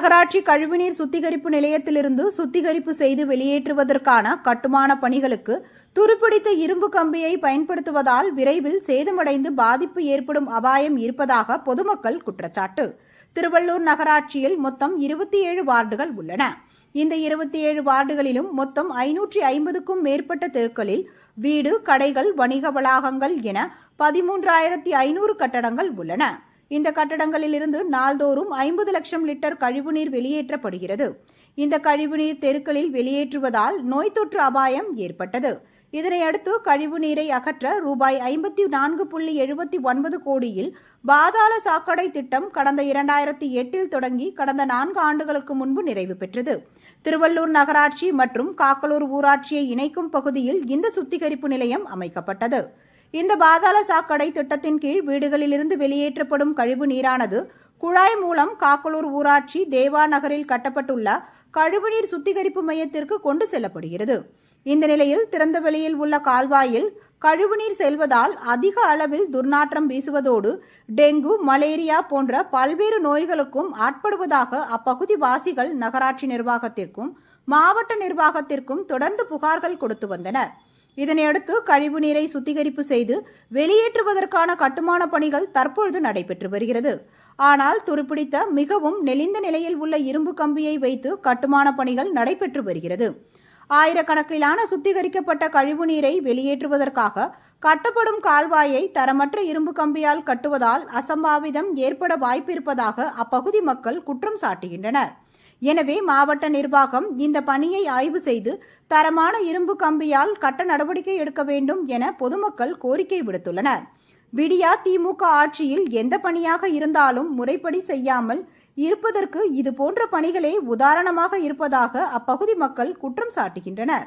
நகராட்சி கழிவுநீர் சுத்திகரிப்பு நிலையத்திலிருந்து சுத்திகரிப்பு செய்து வெளியேற்றுவதற்கான கட்டுமான பணிகளுக்கு துருப்பிடித்த இரும்பு கம்பியை பயன்படுத்துவதால் விரைவில் சேதமடைந்து பாதிப்பு ஏற்படும் அபாயம் இருப்பதாக பொதுமக்கள் குற்றச்சாட்டு. திருவள்ளூர் நகராட்சியில் மொத்தம் இருபத்தி ஏழு வார்டுகள் உள்ளன. இந்த இருபத்தி ஏழு வார்டுகளிலும் மொத்தம் ஐநூற்றி ஐம்பதுக்கும் மேற்பட்ட தெருக்களில் வீடு கடைகள் வணிக வளாகங்கள் என பதிமூன்றாயிரத்தி ஐநூறு கட்டடங்கள் உள்ளன. இந்த கட்டடங்களிலிருந்து நாள்தோறும் ஐம்பது லட்சம் லிட்டர் கழிவுநீர் வெளியேற்றப்படுகிறது. இந்த கழிவுநீர் தெருக்களில் வெளியேற்றுவதால் நோய் தொற்று அபாயம் ஏற்பட்டது. இதனையடுத்து கழிவுநீரை அகற்ற ரூபாய் ஐம்பத்தி நான்கு புள்ளி எழுபத்தி ஒன்பது கோடியில் பாதாள சாக்கடை திட்டம் கடந்த இரண்டாயிரத்தி எட்டில் தொடங்கி கடந்த நான்கு ஆண்டுகளுக்கு முன்பு நிறைவு பெற்றது. திருவள்ளூர் நகராட்சி மற்றும் காக்கலூர் ஊராட்சியை இணைக்கும் பகுதியில் இந்த சுத்திகரிப்பு நிலையம் அமைக்கப்பட்டது. இந்த பாதாள சாக்கடை திட்டத்தின் கீழ் வீடுகளிலிருந்து வெளியேற்றப்படும் கழிவு நீரானது குழாய் மூலம் காக்கலூர் ஊராட்சி தேவா நகரில் கட்டப்பட்டுள்ள கழிவுநீர் சுத்திகரிப்பு மையத்திற்கு கொண்டு செல்லப்படுகிறது. இந்த நிலையில் திறந்த வெளியில் உள்ள கால்வாயில் கழிவுநீர் செல்வதால் அதிக அளவில் துர்நாற்றம் வீசுவதோடு டெங்கு மலேரியா போன்ற பல்வேறு நோய்களுக்கும் ஆட்படுவதாக அப்பகுதி வாசிகள் நகராட்சி நிர்வாகத்திற்கும் மாவட்ட நிர்வாகத்திற்கும் தொடர்ந்து புகார்கள் கொடுத்து வந்தனர். இதனையடுத்து கழிவுநீரை சுத்திகரிப்பு செய்து வெளியேற்றுவதற்கான கட்டுமான பணிகள் தற்பொழுது நடைபெற்று வருகிறது. ஆனால் துருப்பிடித்த மிகவும் நெளிந்த நிலையில் உள்ள இரும்பு கம்பியை வைத்து கட்டுமான பணிகள் நடைபெற்று வருகிறது. ஆயிரக்கணக்கிலான சுத்திகரிக்கப்பட்ட கழிவுநீரை வெளியேற்றுவதற்காக கட்டப்படும் கால்வாயை தரமற்ற இரும்பு கம்பியால் கட்டுவதால் அசம்பாவிதம் ஏற்பட வாய்ப்பிருப்பதாக அப்பகுதி மக்கள் குற்றம் சாட்டுகின்றனர். எனவே மாவட்ட நிர்வாகம் இந்த பணியை ஆய்வு செய்து தரமான இரும்பு கம்பியால் கட்ட நடவடிக்கை எடுக்க வேண்டும் என பொதுமக்கள் கோரிக்கை விடுத்துள்ளனர். விடியா திமுக ஆட்சியில் எந்த பணியாக இருந்தாலும் முறைப்படி செய்யாமல் இருப்பதற்கு இது போன்ற பணிகளே உதாரணமாக இருப்பதாக அப்பகுதி மக்கள் குற்றம் சாட்டுகின்றனர்.